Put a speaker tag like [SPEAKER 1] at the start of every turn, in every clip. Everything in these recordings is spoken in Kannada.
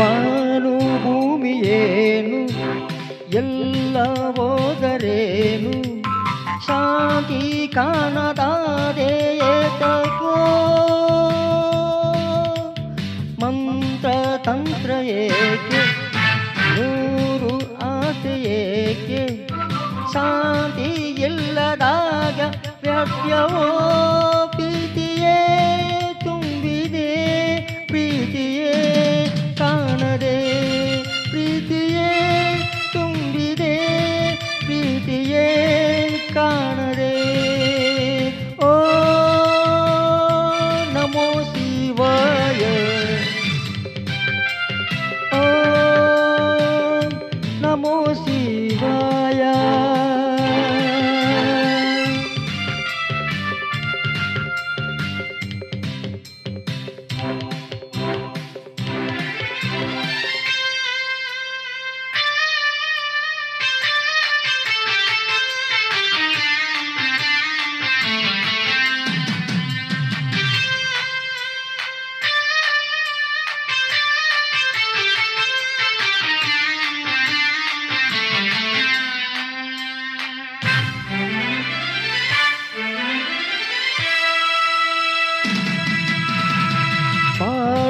[SPEAKER 1] ಬಾನು ಭೂಮಿಯೇನು? ಎಲ್ಲ ಹೋದರೇನು? ಶಾಂತಿ ಕಾಣದಾದೆ ಏತಕೋ ಮಂತ್ರ ತಂತ್ರ ಏಕೆ? ನೂರು ಆಸೆ ಏಕೆ? ಶಾಂತಿ ಇಲ್ಲದಾಗ ವ್ಯತ್ಯವೋ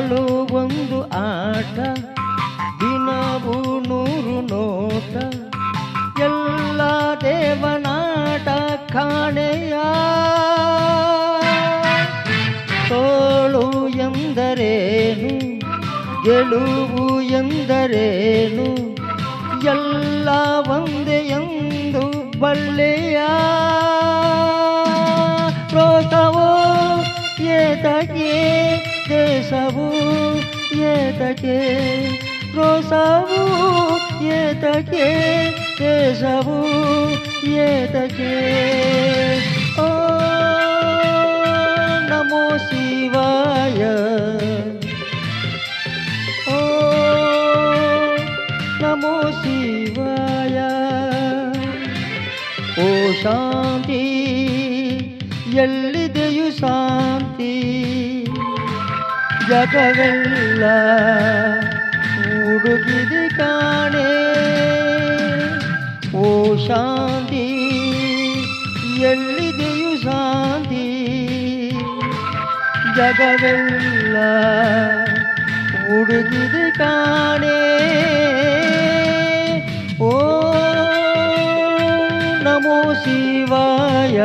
[SPEAKER 1] ಬಾಳು ಒಂದು ಆಟ, ದಿನವೂ ನೂರು ನೋಟ. ಎಲ್ಲ ದೇವನಾಟ ಕಾಣೆಯ. ತೋಳು ಎಂದರೇನು, ಗೆಲುವು ಎಂದರೇನು, ಎಲ್ಲ ಒಂದೇ ಎಂದು ಬಲ್ಲೆಯ. ರೋಸವೋ ಏತಕ್ಕೆ ದೇಶವು ಏತಕೆ ರೋಸವು ಏತಕೆ ದೇಶವು ಏತಕೆ ಓ ನಮೋ ಶಿವಾಯ. ಓ ನಮೋ ಶಿವಾಯ. ಓ ಶಾಂತಿ, ಎಲ್ಲಿದೆಯು ಶಾಂತಿ. ಜಗವೆಲ್ಲ ಹುಡುಗಿದೆ ಕಾಣೆ ಓ ಶಾಂತಿ ಎಲ್ಲಿದೆಯು ಶಾಂತಿ ಜಗವೆಲ್ಲ ಹುಡುಗಿದೆ ಕಾಣೆ ಓ ನಮೋ ಶಿವಾಯ